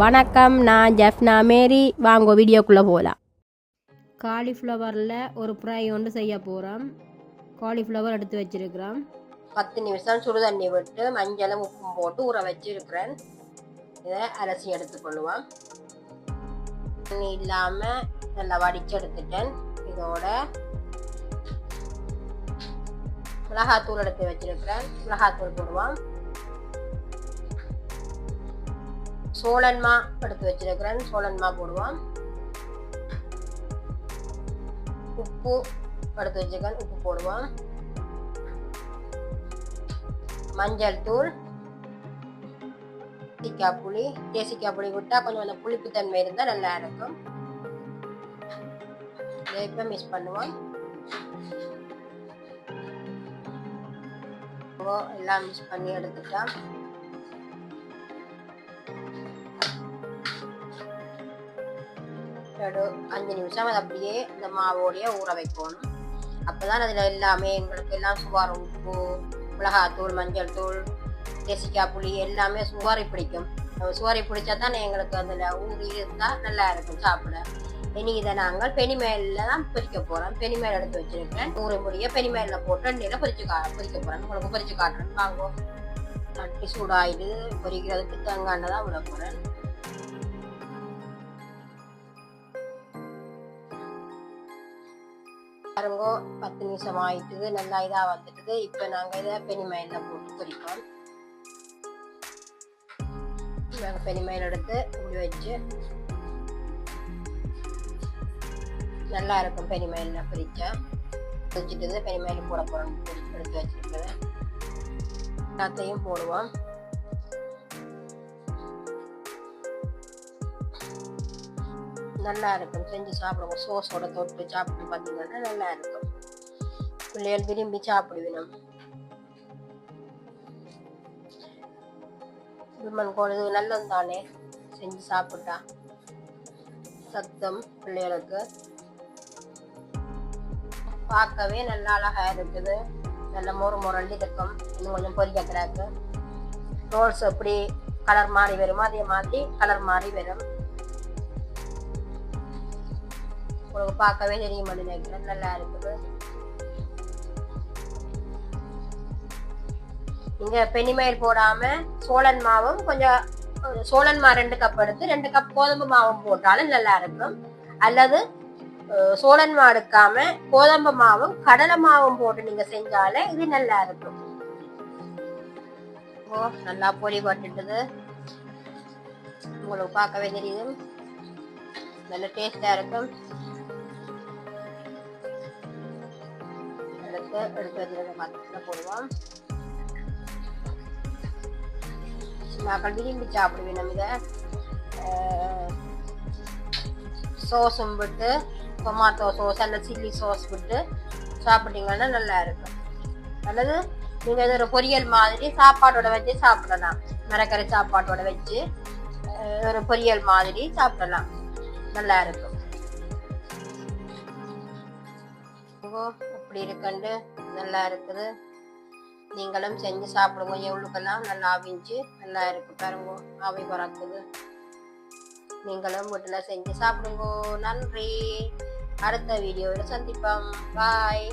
வணக்கம் நான் ஜெஃப்னா மேரி. வாங்க வீடியோக்குள்ளே போகலாம் காலிஃப்ளவரில் ஒரு ஃப்ரை ஒன்று செய்ய போகிறோம் காலிஃப்ளவர் எடுத்து வச்சிருக்கிறோம். பத்து நிமிஷம் சுடுதண்ணி விட்டு மஞ்சளும் உப்பும் போட்டு ஊற வச்சிருக்கிறேன். இதை அலசி எடுத்துக்கொள்ளுவோம். தண்ணி இல்லாமல் நல்லா வடிச்சு எடுத்துட்டேன். இதோட மிளகாத்தூள் எடுத்து வச்சிருக்கிறேன். மிளகாத்தூள் போடுவோம். சோழன்மா எடுத்து வச்சிருக்கிறேன். சோழன்மா போடுவோம். உப்பு எடுத்து வச்சிருக்கேன். உப்பு போடுவோம். மஞ்சள் தூள் தேசிக்காய் புளி தேசிக்காய் புளி விட்டால் கொஞ்சம் அந்த புளிப்புத்தன்மை இருந்தால் நல்லா இருக்கும். இதை இப்போ பண்ணுவோம். எல்லாம் மிஸ் பண்ணி எடுத்துட்டோம். ஒரு அஞ்சு நிமிஷம் அதை அப்படியே இந்த மாவோடைய ஊற வைக்கணும். அப்போதான் அதில் எல்லாமே எங்களுக்கு எல்லாம் சுவார் உப்பு மிளகாத்தூள் மஞ்சள் தூள் தேசிக்காய் புளி எல்லாமே சுவாரி பிடிக்கும். சுவாரி பிடிச்சா தான் எங்களுக்கு அதில் ஊறி இருந்தால் நல்லா இருக்கும் சாப்பிட. இனி இதை நாங்கள் பெனிமேலில் தான் பொறிக்க போகிறோம் பெனிமேல் எடுத்து வச்சிருக்கேன் நூறு முடிய பெனிமேலில் போட்டு எண்ணெயில் பொறிச்சு கா பொறிக்க போகிறேன் உங்களுக்கு பொறிச்சு காட்டுறேன். வாங்குவோம் தட்டி சூடாயிடு பொரிக்கிறதுக்கு தேங்காய் தான் விட போகிறேன் பாருங்க பத்து நிமிஷம் ஆயிட்டுது நல்லா இதா வந்துட்டுது. இப்போ நாங்கள் இதை பெனிமயிலில் போட்டு பொரிப்போம். நாங்கள் பெனிமயில் எடுத்து உள்ள வச்சு நல்லா இருக்கும் பெனிமயிலில் பொரிச்சா. பொரிச்சிட்டு பெனிமயில் போட போகிறோம் எடுத்து வச்சிருக்கிறது. எல்லாத்தையும் போடுவோம். நல்லா இருக்கும் செஞ்சு சாப்பிடுவோம். சோஸோட தொட்டு சாப்பிட்டு பார்த்தீங்கன்னா நல்லா இருக்கும் பிள்ளைகள் விரும்பி சாப்பிடுவினோம் விமன் கோழி நல்லது தானே செஞ்சு சாப்பிட்டா. சத்தம் பிள்ளைகளுக்கு. பார்க்கவே நல்லா அழகா இருக்குது. நல்ல மொறு முரண்டு இருக்கும். இன்னும் கொஞ்சம் பொரிக்க கிடக்கு ரோல்ஸ் எப்படி கலர் மாறி வருமோ அதே மாதிரி கலர் மாறி வரும். உங்களுக்கு பார்க்கவே தெரியும் நினைக்கிறேன் நல்லா இருக்குது நீங்க பெனிமயில் போடாம சோழன் மாவும் கொஞ்சம் சோழன் மா ரெண்டு கப் எடுத்து ரெண்டு கப் கோதம்பு மாவும் போட்டாலும் நல்லா இருக்கும். அல்லது சோழன் மா எடுக்காம கோதம்பு மாவும் கடலை மாவும் போட்டு நீங்க செஞ்சாலே இது நல்லா இருக்கும். ஓ நல்லா பொடி பட்டுட்டுது. உங்களுக்கு பார்க்கவே தெரியுது. நல்ல டேஸ்டா இருக்கும். எடுத்து எடுத்து வச்சிருக்க மரத்தில் போடுவோம். நாங்கள் விரும்பி சாப்பிடுவேன் நம்ம இதை சோஸும் விட்டு டொமாட்டோ சோஸ் அல்ல சில்லி சோஸ் விட்டு சாப்பிட்டீங்கன்னா நல்லா இருக்கும். அல்லது நீங்கள் இது ஒரு பொரியல் மாதிரி சாப்பாட்டோட வச்சு சாப்பிடலாம். மரக்கறி சாப்பாட்டோட வச்சு ஒரு பொரியல் மாதிரி சாப்பிடலாம். நல்லா இருக்கும். ஓ இப்படி இருக்குண்டு நல்லா இருக்குது. நீங்களும் செஞ்சு சாப்பிடுங்க. எவ்வளோக்கெல்லாம் நல்லா ஆவிஞ்சு நல்லா இருக்கு பாருங்க. ஆவி பறக்குது. நீங்களும் வீட்டில் செஞ்சு சாப்பிடுங்க. நன்றி. அடுத்த வீடியோவில் சந்திப்போம். பாய்